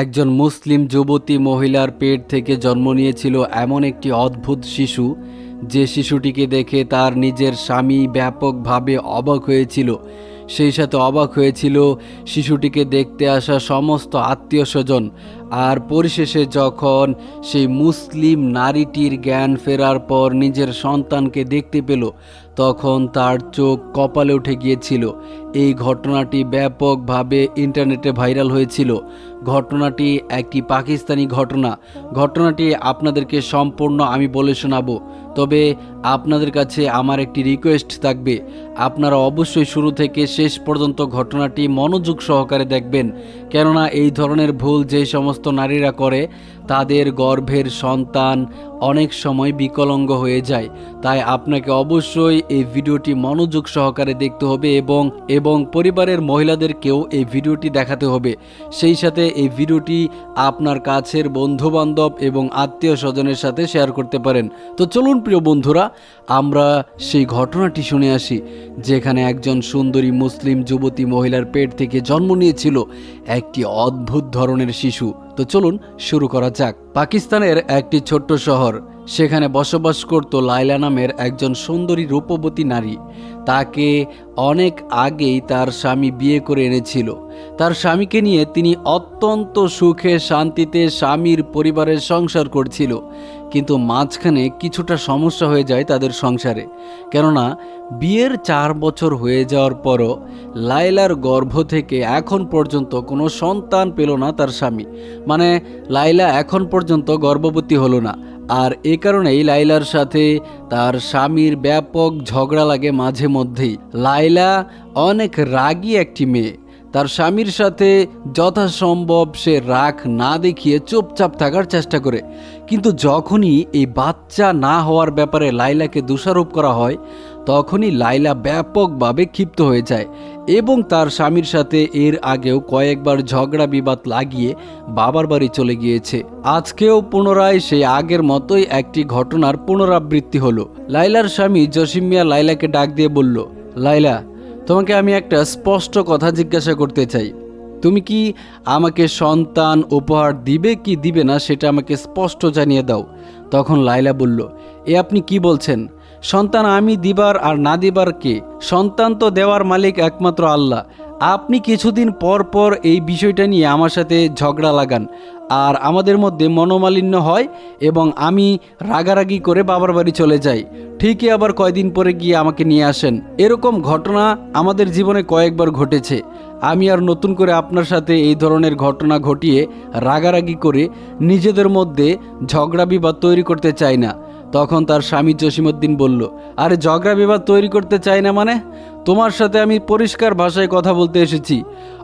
একজন মুসলিম যুবতী মহিলার পেট থেকে জন্ম নিয়েছিল এমন একটি অদ্ভুত শিশু। যে শিশুটিকে দেখে তার নিজের স্বামী ব্যাপকভাবে অবাক হয়েছিল। সেই সাথে অবাক হয়েছিল শিশুটিকে দেখতে আসা সমস্ত আত্মীয় স্বজন। আর পরিশেষে যখন সেই মুসলিম নারীটির জ্ঞান ফেরার পর নিজের সন্তানকে দেখতে পেল, তখন তার চোখ কপালে উঠে গিয়েছিল। এই ঘটনাটি ব্যাপকভাবে ইন্টারনেটে ভাইরাল হয়েছিল। ঘটনাটি একটি পাকিস্তানি ঘটনা। ঘটনাটি আপনাদেরকে সম্পূর্ণ আমি বলে শোনাবো। তবে আপনাদের কাছে আমার একটি রিকোয়েস্ট থাকবে। আপনারা অবশ্যই শুরু থেকে শেষ পর্যন্ত ঘটনাটি মনোযোগ সহকারে দেখবেন। কেননা এই ধরনের ভুল যে সমস্ত নারীরা করে, তাদের গর্ভের সন্তান অনেক সময় বিকলঙ্গ হয়ে যায়। তাই আপনাকে অবশ্যই এই ভিডিওটি মনোযোগ সহকারে দেখতে হবে এবং এবং পরিবারের মহিলাদেরকেও এই ভিডিওটি দেখাতে হবে। সেই সাথে এই ভিডিওটি আপনার কাছের বন্ধুবান্ধব এবং আত্মীয় স্বজনের সাথে শেয়ার করতে পারেন। তো চলুন প্রিয় বন্ধুরা আমরা সেই ঘটনাটি শুনে আসি, যেখানে একজন সুন্দরী মুসলিম যুবতী মহিলার পেট থেকে জন্ম নিয়েছিল একটি অদ্ভুত ধরনের শিশু। তো চলুন শুরু করা যাক। পাকিস্তানের একটি ছোট্ট শহর, সেখানে বসবাস করত লাইলা নামের একজন সুন্দরী রূপবতী নারী। তাকে অনেক আগেই তার স্বামী বিয়ে করে এনেছিল। তার স্বামীকে নিয়ে তিনি অত্যন্ত সুখে শান্তিতে স্বামীর পরিবারের সংসার করছিল। কিন্তু মাঝখানে কিছুটা সমস্যা হয়ে যায় তাদের সংসারে। কেননা, বিয়ের চার বছর হয়ে যাওয়ার পরও লাইলার গর্ভ থেকে এখন পর্যন্ত কোনো সন্তান পেল না তার স্বামী। মানে লাইলা এখন পর্যন্ত গর্ভবতী হলো না। আর এ কারণেই লাইলার সাথে তার স্বামীর ব্যাপক ঝগড়া লাগে মাঝে মধ্যেই। লাইলা অনেক রাগী একটি মেয়ে। তার স্বামীর সাথে যথাসম্ভব সে রাগ না দেখিয়ে চুপচাপ থাকার চেষ্টা করে। কিন্তু যখনই এই বাচ্চা না হওয়ার ব্যাপারে লাইলাকে দোষারোপ করা হয়, তখনই লাইলা ব্যাপকভাবে ক্ষিপ্ত হয়ে যায় এবং তার স্বামীর সাথে এর আগেও কয়েকবার ঝগড়া বিবাদ লাগিয়ে বাবার বাড়ি চলে গিয়েছে। আজকেও পুনরায় সেই আগের মতোই একটি ঘটনার পুনরাবৃত্তি হলো। লাইলার স্বামী জসিম মিয়া লাইলাকে ডাক দিয়ে বলল লাইলা তোমাকে আমি একটা স্পষ্ট কথা জিজ্ঞাসা করতে চাই। তুমি কি আমাকে সন্তান উপহার দিবে কি দিবে না সেটা আমাকে স্পষ্ট জানিয়ে দাও। তখন লাইলা বলল, এ আপনি কি বলছেন? সন্তান আমি দিবার আর না দিবার কে? সন্তান তো দেওয়ার মালিক একমাত্র আল্লাহ। আপনি কিছুদিন পর পর এই বিষয়টা নিয়ে আমার সাথে ঝগড়া লাগান। আর আমাদের মধ্যে মনোমালিন্য হয় এবং আমি রাগারাগি করে বাবার বাড়ি চলে যাই। ঠিকই আবার কয়দিন পরে গিয়ে আমাকে নিয়ে আসেন। এরকম ঘটনা আমাদের জীবনে কয়েকবার ঘটেছে। আমি আর নতুন করে আপনার সাথে এই ধরনের ঘটনা ঘটিয়ে রাগারাগি করে নিজেদের মধ্যে ঝগড়া বিবাদ তৈরি করতে চাই না। তখন তার স্বামী জসিমউদ্দিন বলল, আরে ঝগড়া বিবাদ তৈরি করতে চাই না মানে? তোমার সাথে আমি পরিষ্কার ভাষায় কথা বলতে এসেছি।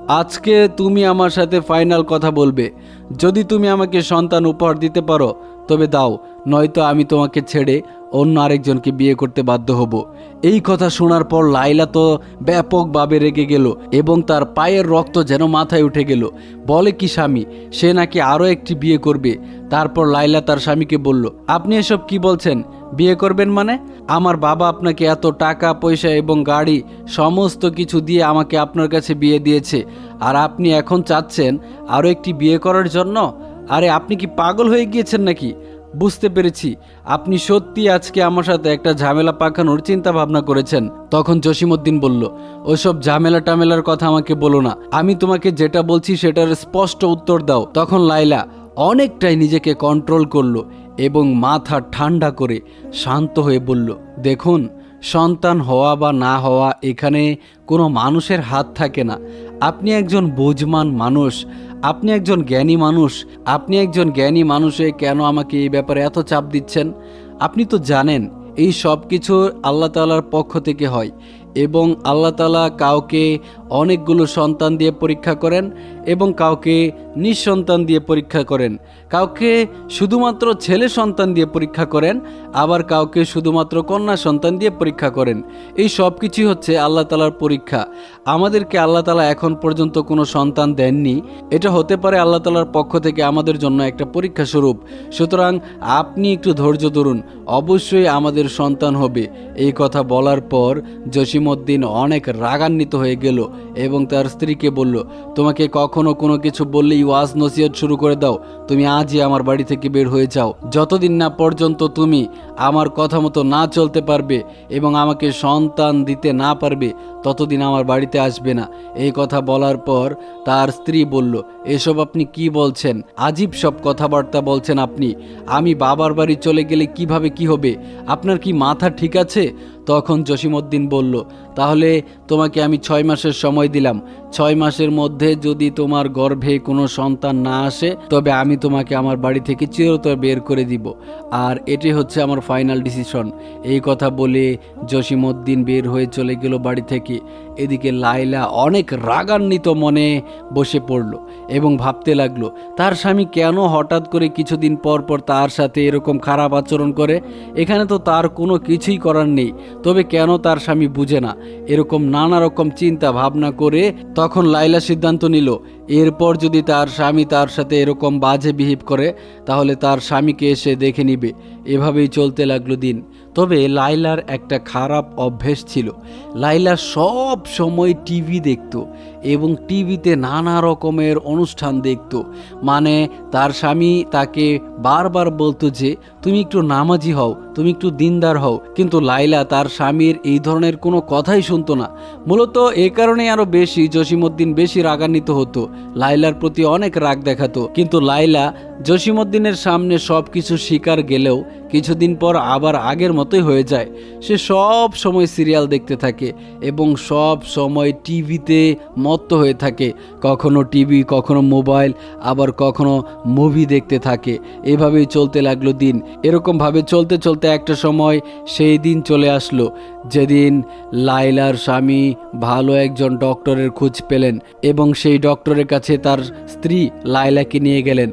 আজকে তুমি আমার সাথে ফাইনাল কথা বলবে। যদি তুমি আমাকে সন্তান উপহার দিতে পারো, তবে দাও, নয়তো আমি তোমাকে ছেড়ে অন্য আরেকজনকে বিয়ে করতে বাধ্য হব। এই কথা শোনার পর লাইলা তো ব্যাপকভাবে রেগে গেল এবং তার পায়ের রক্ত যেন মাথায় উঠে গেল। বলে কি স্বামী? সে নাকি আরও একটি বিয়ে করবে। তারপর লাইলা তার স্বামীকে বলল, আপনি এসব কি বলছেন? বিয়ে করবেন মানে? আমার বাবা আপনাকে এত টাকা, পয়সা এবং গাড়ি সমস্ত কিছু দিয়ে আমাকে আপনার কাছে বিয়ে দিয়েছে। আর আপনি এখন চাচ্ছেন আরও একটি বিয়ে করার জন্য? আরে, আপনি কি পাগল হয়ে গিয়েছেন নাকি? বুঝতে পেরেছি। আপনি সত্যি আজকে আমার সাথে একটা ঝামেলা পাকানোর চিন্তা ভাবনা করেছেন। তখন জসিমউদ্দিন বলল, ওসব ঝামেলা টামেলার কথা আমাকে বলো না। আমি তোমাকে যেটা বলছি সেটার স্পষ্ট উত্তর দাও। তখন লাইলা অনেকটাই নিজেকে কন্ট্রোল করল এবং মাথা ঠান্ডা করে শান্ত হয়ে বলল, দেখুন সন্তান হওয়া বা না হওয়া এখানে কোনো মানুষের হাত থাকে না। আপনি একজন বোঝমান মানুষ, আপনি একজন জ্ঞানী মানুষ, আপনি একজন জ্ঞানী মানুষে কেন আমাকে এই ব্যাপারে এত চাপ দিচ্ছেন? আপনি তো জানেন, এই সব কিছু আল্লাহ তালার পক্ষ থেকে হয় এবং আল্লাহ তালা কাউকে অনেকগুলো সন্তান দিয়ে পরীক্ষা করেন এবং কাউকে নিঃসন্তান দিয়ে পরীক্ষা করেন। কাউকে শুধুমাত্র ছেলে সন্তান দিয়ে পরীক্ষা করেন, আবার কাউকে শুধুমাত্র কন্যা সন্তান দিয়ে পরীক্ষা করেন। এই সব কিছুই হচ্ছে আল্লাহ তালার পরীক্ষা। আমাদেরকে আল্লাহ তালা এখন পর্যন্ত কোনো সন্তান দেননি। এটা হতে পারে আল্লাহ তালার পক্ষ থেকে আমাদের জন্য একটা পরীক্ষা স্বরূপ। সুতরাং আপনি একটু ধৈর্য ধরুন, অবশ্যই আমাদের সন্তান হবে। এই কথা বলার পর জসিমউদ্দিন অনেক রাগান্বিত হয়ে গেল। এবং তার স্ত্রীকে বলল, তোমাকে কখনো কোনো কিছু বললেই ওয়াজ নসিহত শুরু করে দাও। তুমি আজই আমার বাড়ি থেকে বের হয়ে যাও। যতদিন না পর্যন্ত তুমি আমার কথা মতো না চলতে পারবে এবং আমাকে সন্তান দিতে না পারবে, ততদিন আমার বাড়িতে আসবে না। এই কথা বলার পর তার স্ত্রী বলল, এসব আপনি কি বলছেন? আজীব সব কথাবার্তা বলছেন আপনি। আমি বাবার বাড়ি চলে গেলে কীভাবে কি হবে? আপনার কি মাথা ঠিক আছে? তখন জসিমউদ্দিন বলল তাহলে তোমাকে আমি ছয় মাসের সময় দিলাম। ছয় মাসের মধ্যে যদি তোমার গর্ভে কোনো সন্তান না আসে, তবে আমি তোমাকে আমার বাড়ি থেকে চিরতর বের করে দিব। আর এটি হচ্ছে আমার ফাইনাল ডিসিশন এই কথা বলে জসিমউদ্দিন বের হয়ে চলে গেল বাড়ি থেকে। এদিকে লাইলা অনেক রাগান্বিত মনে বসে পড়ল এবং ভাবতে লাগল, তার স্বামী কেন হঠাৎ করে কিছুদিন পর পর তার সাথে এরকম খারাপ আচরণ করে? এখানে তো তার কোনো কিছুই করার নেই, তবে কেন তার স্বামী বুঝে না? এরকম নানা রকম চিন্তা ভাবনা করে তখন লাইলা সিদ্ধান্ত নিল এরপর যদি তার স্বামী তার সাথে এরকম বাজে বিহেভ করে, তাহলে তার স্বামীকে এসে দেখে নিবে। এভাবেই চলতে লাগল দিন। তবে লাইলার একটা খারাপ অভ্যেস ছিল। লাইলা সব সময় টিভি দেখতো এবং টিভিতে নানা রকমের অনুষ্ঠান দেখত। মানে তার স্বামী তাকে বারবার বলতো যে, তুমি একটু নামাজি হও, তুমি একটু দিনদার হও। কিন্তু লাইলা তার স্বামীর এই ধরনের কোনো কথাই শুনতো না। মূলত এ কারণে আরও বেশি জসিমউদ্দিন বেশি রাগান্বিত হতো। লাইলার প্রতি অনেক রাগ দেখাতো। কিন্তু লাইলা জসিমউদ্দিনের সামনে সব কিছু শিকার গেলেও কিছুদিন পর আবার আগের মতোই হয়ে যায়। সে সব সময় সিরিয়াল দেখতে থাকে এবং সব সময় টিভিতে মত্ত হয়ে থাকে। কখনো টিভি, কখনো মোবাইল, আবার কখনো মুভি দেখতে থাকে। এভাবেই চলতে লাগল দিন। এরকমভাবে চলতে চলতে একটা সময় সেই দিন চলে আসলো। যেদিন লাইলার স্বামী ভালো একজন ডক্টরের খোঁজ পেলেন এবং সেই ডক্টরের কাছে তার স্ত্রী লাইলাকে নিয়ে গেলেন।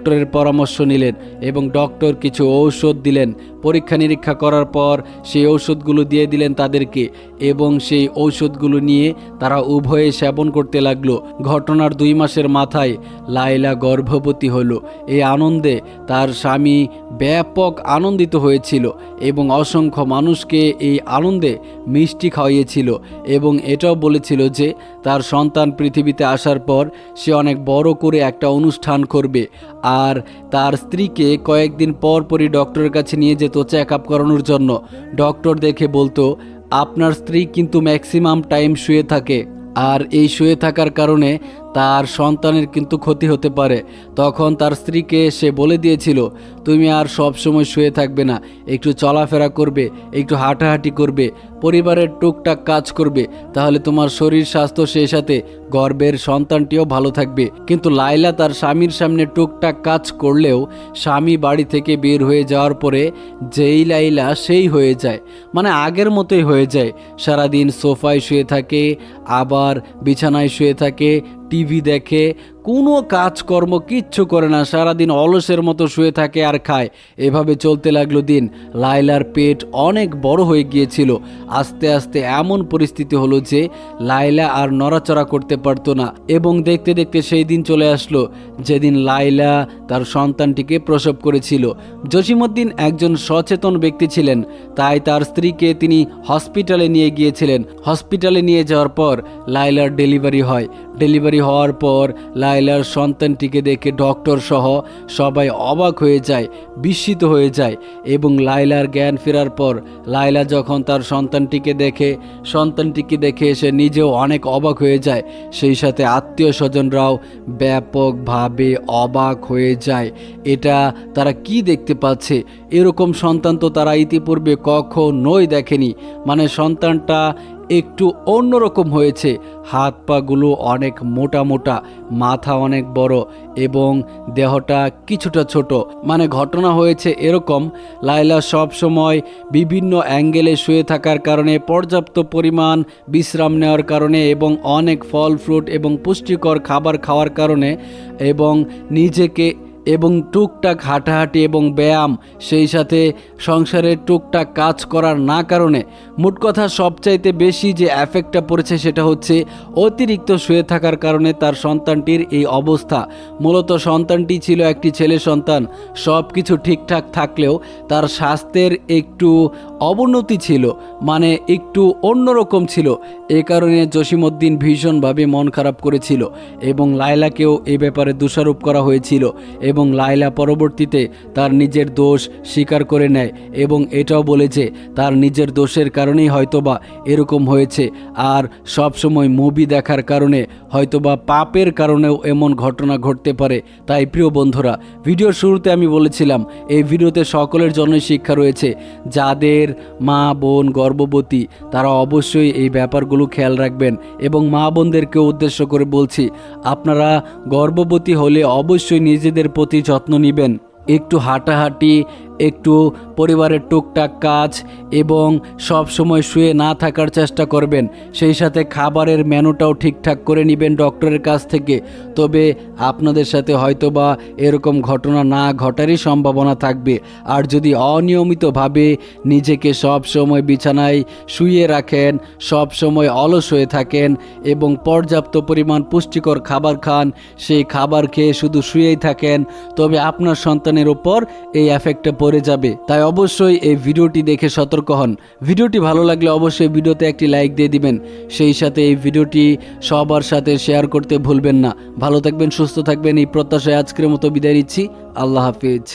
ডক্টরের পরামর্শ নিলেন এবং ডক্টর কিছু ঔষধ দিলেন। পরীক্ষা নিরীক্ষা করার পর সেই ঔষধগুলো দিয়ে দিলেন তাদেরকে এবং সেই ঔষধগুলো নিয়ে তারা উভয়ে সেবন করতে লাগল। ঘটনার দুই মাসের মাথায় লাইলা গর্ভবতী হলো। এই আনন্দে তার স্বামী ব্যাপক আনন্দিত হয়েছিল এবং অসংখ্য মানুষকে এই আনন্দে মিষ্টি খাওয়িয়েছিল এবং এটাও বলেছিল যে তার সন্তান পৃথিবীতে আসার পর সে অনেক বড় করে একটা অনুষ্ঠান করবে। আর তার স্ত্রীকে কয়েকদিন পর পরই ডক্টরের কাছে নিয়ে যেত চেক আপ করানোর জন্য। ডক্টর দেখে বলতো, আপনার স্ত্রী কিন্তু ম্যাক্সিমাম টাইম শুয়ে থাকে। আর এই শুয়ে থাকার কারণে তার সন্তানের কিন্তু ক্ষতি হতে পারে। তখন তার স্ত্রীকে সে বলে দিয়েছিল, তুমি আর সব সময় শুয়ে থাকবে না। একটু চলাফেরা করবে, একটু হাঁটাহাঁটি করবে, পরিবারের টুকটাক কাজ করবে, তাহলে তোমার শরীর, স্বাস্থ্য, সেই সাথে গর্বের সন্তানটিও ভালো থাকবে। কিন্তু লাইলা তার স্বামীর সামনে টুকটাক কাজ করলেও স্বামী বাড়ি থেকে বের হয়ে যাওয়ার পরে যেই লাইলা সেই হয়ে যায় মানে আগের মতোই হয়ে যায়। সারাদিন সোফায় শুয়ে থাকে, আবার বিছানায় শুয়ে থাকে টিভি দেখে কোনো কাজকর্ম কিচ্ছু করে না, সারাদিন অলসের মতো শুয়ে থাকে আর খায়। এভাবে চলতে লাগল দিন। লাইলার পেট অনেক বড় হয়ে গিয়েছিল। আস্তে আস্তে এমন পরিস্থিতি হলো যে লাইলা আর নড়াচড়া করতে পারতো না এবং দেখতে দেখতে সেই দিন চলে আসলো। যেদিন লাইলা তার সন্তানটিকে প্রসব করেছিল। জসিমউদ্দিন একজন সচেতন ব্যক্তি ছিলেন। তাই তার স্ত্রীকে তিনি হসপিটালে নিয়ে গিয়েছিলেন। হসপিটালে নিয়ে যাওয়ার পর লাইলার ডেলিভারি হয়। ডেলিভারি হওয়ার পর লাইলার সন্তানটিকে দেখে ডক্টর সহ সবাই অবাক হয়ে যায়, বিস্মিত হয়ে যায় এবং লাইলার জ্ঞান ফেরার পর লাইলা যখন তার সন্তানটিকে দেখে সন্তানটিকে দেখে সে নিজেও অনেক অবাক হয়ে যায়। সেই সাথে আত্মীয় স্বজনরাও ব্যাপকভাবে অবাক হয়ে যায়। এটা তারা কি দেখতে পাচ্ছে? এরকম সন্তান তো তারা ইতিপূর্বে কখনোই দেখেনি। মানে সন্তানটা একটু অন্যরকম হয়েছে। হাত পাগুলো অনেক মোটা মোটা, মাথা অনেক বড় এবং দেহটা কিছুটা ছোট। মানে ঘটনা হয়েছে এরকম। লাইলা সব সময় বিভিন্ন অ্যাঙ্গেলে শুয়ে থাকার কারণে, পর্যাপ্ত পরিমাণ বিশ্রাম নেওয়ার কারণে এবং অনেক ফল, ফ্রুট এবং পুষ্টিকর খাবার খাওয়ার কারণে এবং নিজেকে এবং টুকটাক হাঁটাহাঁটি এবং ব্যায়াম, সেই সাথে সংসারের টুকটাক কাজ করার না কারণে, মোট কথা সবচাইতে বেশি যে অ্যাফেক্টটা পড়েছে সেটা হচ্ছে অতিরিক্ত শুয়ে থাকার কারণে তার সন্তানটির এই অবস্থা। মূলত সন্তানটি ছিল একটি ছেলে সন্তান সব কিছু ঠিকঠাক থাকলেও তার স্বাস্থ্যের একটু অবনতি ছিল মানে একটু অন্যরকম ছিল। এ কারণে জসিমউদ্দিন ভীষণভাবে মন খারাপ করেছিল এবং লায়লাকেও এ ব্যাপারে দোষারোপ করা হয়েছিল এবং লায়লা পরবর্তীতে তার নিজের দোষ স্বীকার করে নেয় এবং এটাও বলে যে তার নিজের দোষের কারণেই হয়তোবা এরকম হয়েছে আর সব সময় মুভি দেখার কারণে হয়তোবা পাপের কারণেও এমন ঘটনা ঘটতে পারে। তাই প্রিয় বন্ধুরা, ভিডিওর শুরুতে আমি বলেছিলাম, এই ভিডিওতে সকলের জন্যই শিক্ষা রয়েছে, যাদের মা, বোন, গর্ভবতী, তারা অবশ্যই এই ব্যাপারগুলো খেয়াল রাখবেন এবং মা বোনদেরকে উদ্দেশ্য করে বলছি, আপনারা গর্ভবতী হলে অবশ্যই নিজেদের প্রতি যত্ন নেবেন। একটু হাঁটাহাঁটি একটু পরিবারের টুকটাক কাজ এবং সব সময় শুয়ে না থাকার চেষ্টা করবেন। সেই সাথে খাবারের মেনুটাও ঠিকঠাক করে নেবেন ডক্টরের কাছ থেকে। তবে আপনাদের সাথে হয়তোবা এরকম ঘটনা না ঘটারই সম্ভাবনা থাকবে। আর যদি অনিয়মিতভাবে নিজেকে সব সময় বিছানায় শুয়ে রাখেন, সব সময় অলস হয়ে থাকেন এবং পর্যাপ্ত পরিমাণ পুষ্টিকর খাবার খান, সেই খাবার খেয়ে শুধু শুয়েই থাকেন, তবে আপনার সন্তানের ওপর এই এফেক্টটা পড়ে যাবে। তাই অবশ্যই এই ভিডিওটি দেখে সতর্ক হন। ভিডিওটি ভালো লাগলে অবশ্যই ভিডিওতে একটি লাইক দিয়ে দিবেন। সেই সাথে এই ভিডিওটি সবার সাথে শেয়ার করতে ভুলবেন না। ভালো থাকবেন, সুস্থ থাকবেন। এই প্রত্যাশায় আজকের মতো বিদায় নিচ্ছি। আল্লাহ হাফিজ।